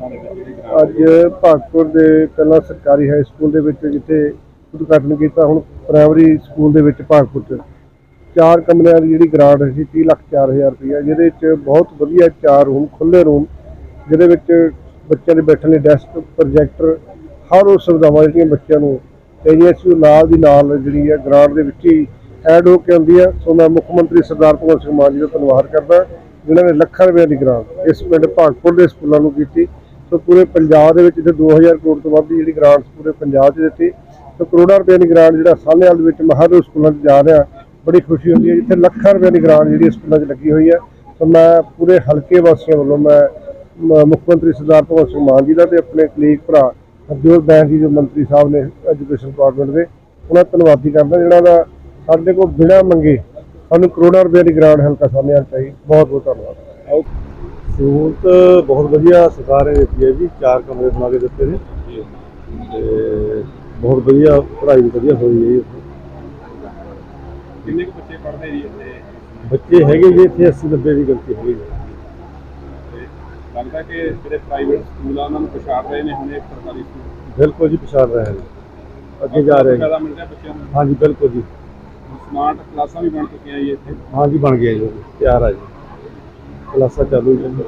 ਅੱਜ ਭਾਗਪੁਰ ਦੇ ਪਹਿਲਾਂ ਸਰਕਾਰੀ ਹਾਈ ਸਕੂਲ ਦੇ ਵਿੱਚ ਜਿੱਥੇ ਉਦਘਾਟਨ ਕੀਤਾ, ਹੁਣ ਪ੍ਰਾਇਮਰੀ ਸਕੂਲ ਦੇ ਵਿੱਚ ਭਾਗਪੁਰ ਚ। ਚਾਰ ਕਮਰਿਆਂ ਦੀ ਜਿਹੜੀ ਗ੍ਰਾਂਟ ਸੀ 30 ਲੱਖ 4000 ਰੁਪਇਆ ਜਿਹਦੇ ਵਿੱਚ ਬਹੁਤ ਵਧੀਆ ਚਾਰ ਰੂਮ ਖੁੱਲੇ ਰੂਮ ਜਿਹਦੇ ਵਿੱਚ ਬੱਚਿਆਂ ਦੇ ਬੈਠਣ ਲਈ ਡੈਸਕ ਪ੍ਰੋਜੈਕਟਰ ਹਰ ਉਹ ਸੁਵਿਧਾਵਾਂ ਜਿਹੜੀਆਂ ਬੱਚਿਆਂ ਨੂੰ ਚਾਹੀਦੀਆਂ ਸੀ ਉਹ ਨਾਲ ਦੀ ਨਾਲ ਜਿਹੜੀ ਹੈ ਗ੍ਰਾਂਟ ਦੇ ਵਿੱਚ ਹੀ ਐਡ ਹੋ ਕੇ ਆਉਂਦੀ ਹੈ ਸੋ ਮੈਂ ਮੁੱਖ ਮੰਤਰੀ ਸਰਦਾਰ ਭਗਵੰਤ ਸਿੰਘ ਮਾਨ ਜੀ ਦਾ ਧੰਨਵਾਦ ਕਰਦਾ, ਜਿਨ੍ਹਾਂ ਨੇ ਲੱਖਾਂ ਰੁਪਏ ਦੀ ਗ੍ਰਾਂਟ ਇਸ ਪਿੰਡ ਭਾਗਪੁਰ ਦੇ ਸਕੂਲਾਂ ਨੂੰ ਕੀਤੀ। ਸੋ ਪੂਰੇ ਪੰਜਾਬ ਦੇ ਵਿੱਚ ਜਿੱਥੇ 2000 ਕਰੋੜ ਤੋਂ ਵੱਧ ਦੀ ਜਿਹੜੀ ਗ੍ਰਾਂਟ ਪੂਰੇ ਪੰਜਾਬ 'ਚ ਦਿੱਤੀ। ਸੋ ਕਰੋੜਾਂ ਰੁਪਏ ਦੀ ਗ੍ਰਾਂਟ ਜਿਹੜਾ ਸਾਹਨੇਵਾਲ ਦੇ ਵਿੱਚ ਮਹਾਰੂ ਸਕੂਲਾਂ 'ਚ ਜਾ ਰਿਹਾ, ਬੜੀ ਖੁਸ਼ੀ ਹੁੰਦੀ ਹੈ। ਜਿੱਥੇ ਲੱਖਾਂ ਰੁਪਏ ਦੀ ਗ੍ਰਾਂਟ ਜਿਹੜੀ ਸਕੂਲਾਂ 'ਚ ਲੱਗੀ ਹੋਈ ਹੈ। ਸੋ ਮੈਂ ਪੂਰੇ ਹਲਕੇ ਵਾਸੀਆਂ ਵੱਲੋਂ ਮੈਂ ਮੁੱਖ ਮੰਤਰੀ ਸਰਦਾਰ ਭਗਵੰਤ ਸਿੰਘ ਮਾਨ ਜੀ ਦਾ ਤੇ ਆਪਣੇ ਕਲੀਗ ਭਰਾ ਹਰਜੋਤ ਬੈਂਸ ਜੀ ਜੋ ਮੰਤਰੀ ਸਾਹਿਬ ਨੇ ਐਜੂਕੇਸ਼ਨ ਡਿਪਾਰਟਮੈਂਟ ਦੇ, ਉਹਨਾਂ ਦਾ ਧੰਨਵਾਦੀ ਕਰਦਾ ਜਿਹੜਾ ਦਾ ਸਾਡੇ ਕੋਲ ਬਿਨਾਂ ਮੰਗੇ ਸਾਨੂੰ ਕਰੋੜਾਂ ਰੁਪਏ ਦੀ ਗ੍ਰਾਂਟ ਹਲਕਾ ਸਾਹਨੇਵਾਲ ਆਈ ਬਹੁਤ ਬਹੁਤ ਧੰਨਵਾਦ। ਸਹੂਲਤ ਬਹੁਤ ਵਧੀਆ ਸਰਕਾਰ ਨੇ ਦਿੱਤੀ ਹੈ ਜੀ ਚਾਰ ਕਮਰੇ ਬਣਾ ਕੇ ਦਿੱਤੇ ਨੇ। ਤੇ ਬਹੁਤ ਵਧੀਆ ਪੜ੍ਹਾਈ ਵੀ ਵਧੀਆ ਹੋਈ ਹੈ ਜੀ ਉੱਥੇ। ਕਿੰਨੇ ਕੁ ਬੱਚੇ ਪੜ੍ਹਦੇ ਜੀ ਇੱਥੇ? ਬੱਚੇ ਹੈਗੇ ਜੀ ਇੱਥੇ 80 90 ਦੀ ਗਿਣਤੀ ਹੈਗੀ ਜੀ। ਤੇ ਲੱਗਦਾ ਕਿ ਜਿਹੜੇ ਪ੍ਰਾਈਵੇਟ ਸਕੂਲ ਆ ਉਹਨਾਂ ਨੂੰ ਪਛਾੜ ਰਹੇ ਨੇ ਹੁਣ ਇਹ ਸਰਕਾਰੀ ਸਕੂਲ ਬਿਲਕੁਲ ਜੀ ਪਛਾਣ ਰਹੇ ਨੇ। ਅੱਗੇ ਜਾ ਰਹੇ ਫਾਇਦਾ ਮਿਲ ਰਿਹਾ ਬੱਚਿਆਂ ਨੂੰ? ਹਾਂਜੀ ਬਿਲਕੁਲ ਜੀ। ਸਮਾਰਟ ਕਲਾਸਾਂ ਵੀ ਬਣ ਚੁੱਕੀਆਂ ਜੀ ਇੱਥੇ। ਹਾਂਜੀ ਬਣ ਗਿਆ ਜੀ ਤਿਆਰ ਆ ਜੀ। ਕਲਾਸਾਂ ਚਾਲੂ ਜੀ।